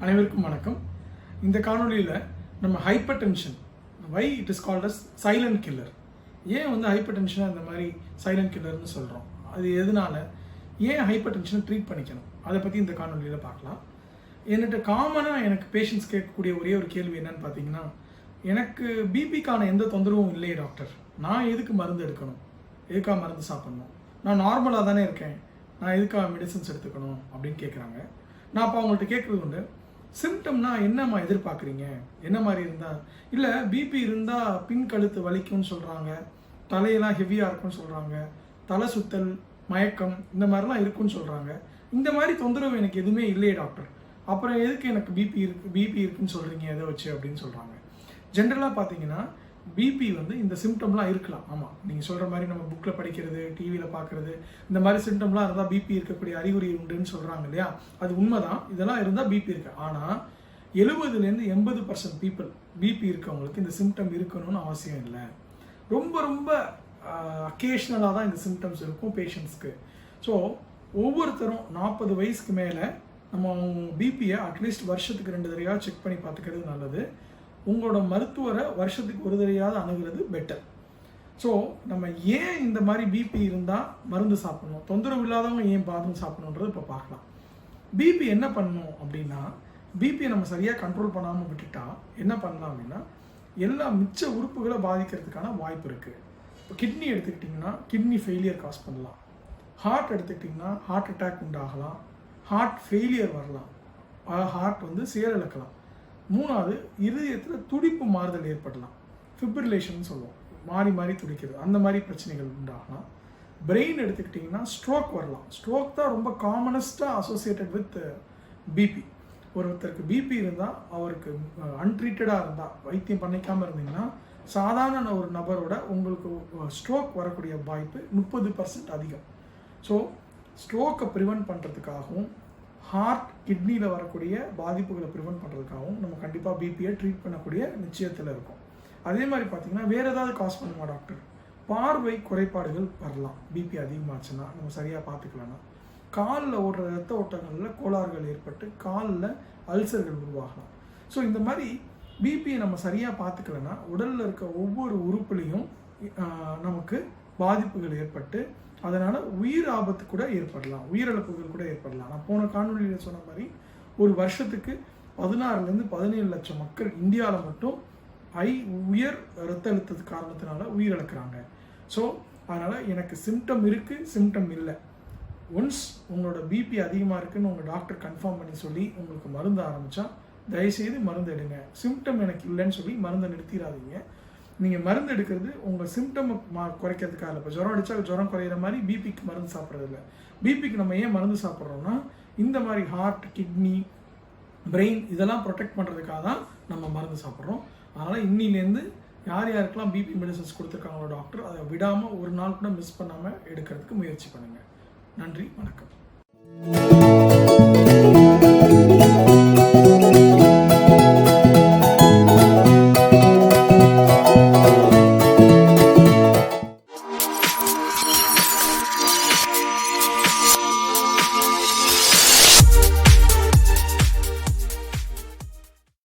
அனைவருக்கும் வணக்கம். இந்த காணொலியில் நம்ம hypertension why it is called as silent killer ஏன் வந்து ஹைப்பர் டென்ஷன் இந்த மாதிரி சைலண்ட் கில்லர்னு சொல்கிறோம் அது எதனால? ஏன் ஹைப்பர் டென்ஷனை ட்ரீட் பண்ணிக்கணும்? அதை பற்றி இந்த காணொலியில் பார்க்கலாம். என்கிட்ட காமனாக எனக்கு பேஷண்ட்ஸ் கேட்கக்கூடிய ஒரே ஒரு கேள்வி என்னன்னு பார்த்தீங்கன்னா எனக்கு பிபிக்கான எந்த தொந்தரவும் இல்லையே டாக்டர் நான் எதுக்கு மருந்து எடுக்கணும்? எதுக்காக மருந்து சாப்பிட்ணும்? நான் நார்மலாக தானே இருக்கேன். நான் எதுக்காக மெடிசன்ஸ் எடுத்துக்கணும்? அப்படின்னு கேட்குறாங்க நான் அப்போ அவங்கள்ட்ட கேட்குறது உண்டு. சிம்டம்னா என்னம்மா எதிர்பார்க்குறீங்க? என்ன மாதிரி இருந்தால் இல்லை பிபி இருந்தால் பின் கழுத்து வலிக்கும்னு சொல்கிறாங்க தலையெல்லாம் ஹெவியாக இருக்கும்னு சொல்கிறாங்க தலை சுத்தல் மயக்கம் இந்த மாதிரிலாம் இருக்குன்னு சொல்கிறாங்க இந்த மாதிரி தொந்தரவு எனக்கு எதுவுமே இல்லையே டாக்டர். அப்புறம் எதுக்கு எனக்கு பிபி இருக்கு பிபி இருக்குன்னு சொல்கிறீங்க எதை வச்சு அப்படின்னு சொல்கிறாங்க ஜென்ரலாக பார்த்தீங்கன்னா பிபி வந்து இந்த சிம்டம்லாம் இருக்கலாம். ஆமாம் நீங்கள் சொல்கிற மாதிரி நம்ம புக்கில் படிக்கிறது டிவியில் பார்க்குறது இந்த மாதிரி சிம்டம்லாம் இருந்தால் பிபி இருக்கக்கூடிய அறிகுறி உண்டுன்னு சொல்கிறாங்க இல்லையா? அது உண்மைதான். இதெல்லாம் இருந்தால் பிபி இருக்கு. ஆனால் எழுபதுலேருந்து எண்பது பர்சன்ட் பீப்புள் பிபி இருக்கவங்களுக்கு இந்த சிம்டம் இருக்கணும்னு அவசியம் இல்லை. ரொம்ப ரொம்ப அக்கேஷ்னலாக தான் இந்த சிம்டம்ஸ் இருக்கும் பேஷண்ட்ஸ்க்கு ஸோ ஒவ்வொருத்தரும் நாற்பது வயசுக்கு மேலே நம்ம பிபியை அட்லீஸ்ட் வருஷத்துக்கு ரெண்டு தடவையாக செக் பண்ணி பார்த்துக்கிறது நல்லது. உங்களோட மருத்துவரை வருஷத்துக்கு ஒரு தடவையாவது அணுகிறது பெட்டர் ஸோ நம்ம ஏன் இந்த மாதிரி பிபி இருந்தால் மருந்து சாப்பிடணும்? தொந்தரவு இல்லாதவங்க ஏன் மருந்து சாப்பிடணுன்றது இப்போ பார்க்கலாம். பிபி என்ன பண்ணணும் அப்படின்னா பிபியை நம்ம சரியாக கண்ட்ரோல் பண்ணாமல் விட்டுட்டா என்ன பண்ணலாம் அப்படின்னா எல்லா மிச்ச உறுப்புகளை பாதிக்கிறதுக்கான வாய்ப்பு இருக்குது இப்போ கிட்னி எடுத்துக்கிட்டிங்கன்னா கிட்னி ஃபெயிலியர் காஸ் பண்ணலாம். ஹார்ட் எடுத்துக்கிட்டிங்கன்னா ஹார்ட் அட்டாக் உண்டாகலாம். ஹார்ட் ஃபெயிலியர் வரலாம். ஹார்ட் வந்து செயலிழக்கலாம் மூணாவது இருதயத்தில் துடிப்பு மாறுதல் ஏற்படலாம். ஃபிப்ரிலேஷன் சொல்லுவோம். மாறி மாறி துடிக்கிறது. அந்த மாதிரி பிரச்சனைகள் உண்டாகலாம். பிரெயின் எடுத்துக்கிட்டிங்கன்னா ஸ்ட்ரோக் வரலாம். ஸ்ட்ரோக் தான் ரொம்ப காமனஸ்ட்டாக அசோசியேட்டட் வித் பிபி ஒருத்தருக்கு பிபி இருந்தால் அவருக்கு uh, அன்ட்ரீட்டடாக இருந்தால் வைத்தியம் பண்ணிக்காமல் இருந்தீங்கன்னா சாதாரண ஒரு நபரோட உங்களுக்கு uh, ஸ்ட்ரோக் வரக்கூடிய வாய்ப்பு முப்பது பர்சன்ட் அதிகம். ஸோ ஸ்ட்ரோக்கை ப்ரிவென்ட் பண்ணுறதுக்காகவும் ஹார்ட் கிட்னியில் வரக்கூடிய பாதிப்புகளை ப்ரிவெண்ட் பண்ணுறதுக்காகவும் நம்ம கண்டிப்பாக பிபியை ட்ரீட் பண்ணக்கூடிய நிச்சயத்தில் இருக்கும். அதே மாதிரி பார்த்தீங்கன்னா வேறு ஏதாவது காஸ் பண்ணுமா டாக்டர் பார்வை குறைபாடுகள் வரலாம். பிபி அதிகமாச்சுன்னா நம்ம சரியாக பார்த்துக்கலன்னா. காலில் ஓடுற ரத்த ஓட்டங்களில் கோளாறுகள் ஏற்பட்டு காலில் அல்சர்கள் உருவாகலாம். ஸோ இந்த மாதிரி பிபியை நம்ம சரியாக பார்த்துக்கலன்னா உடலில் இருக்க ஒவ்வொரு உறுப்புலையும் நமக்கு பாதிப்புகள் ஏற்பட்டு அதனால் உயிர் ஆபத்து கூட ஏற்படலாம் உயிரிழப்புகள் கூட ஏற்படலாம். நான் போன காணொலியில் சொன்ன மாதிரி ஒரு வருஷத்துக்கு பதினாறுலேருந்து பதினேழு லட்சம் மக்கள் இந்தியாவில் மட்டும் ஐ உயர் ரத்த அழுத்தத்து காரணத்தினால உயிரிழக்கிறாங்க ஸோ அதனால் எனக்கு சிம்டம் இருக்குது சிம்டம் இல்லை. ஒன்ஸ் உங்களோட பிபி அதிகமாக இருக்குன்னு உங்கள் டாக்டர் கன்ஃபார்ம் பண்ணி சொல்லி உங்களுக்கு மருந்து ஆரம்பித்தா தயவுசெய்து மருந்து எடுங்க. சிம்டம் எனக்கு இல்லைன்னு சொல்லி மருந்தை நிறுத்திடாதீங்க. நீங்கள் மருந்து எடுக்கிறது உங்கள் சிம்டம் மா குறைக்கிறதுக்காக இல்லை. இப்போ ஜுரம் அடித்தா ஜுரம் குறையிற மாதிரி பிபிக்கு மருந்து சாப்பிட்றது இல்லை. பிபிக்கு நம்ம ஏன் மருந்து சாப்பிட்றோம்னா இந்த மாதிரி ஹார்ட் கிட்னி பிரெயின் இதெல்லாம் ப்ரொடெக்ட் பண்ணுறதுக்காக தான் நம்ம மருந்து சாப்பிட்றோம். அதனால் இன்னிலேருந்து யார் யாருக்கெல்லாம் பிபி மெடிசன்ஸ் கொடுத்துருக்காங்களோ டாக்டர் அதை விடாமல் ஒரு நாள் கூட மிஸ் பண்ணாமல் எடுக்கிறதுக்கு முயற்சி பண்ணுங்கள் நன்றி வணக்கம்.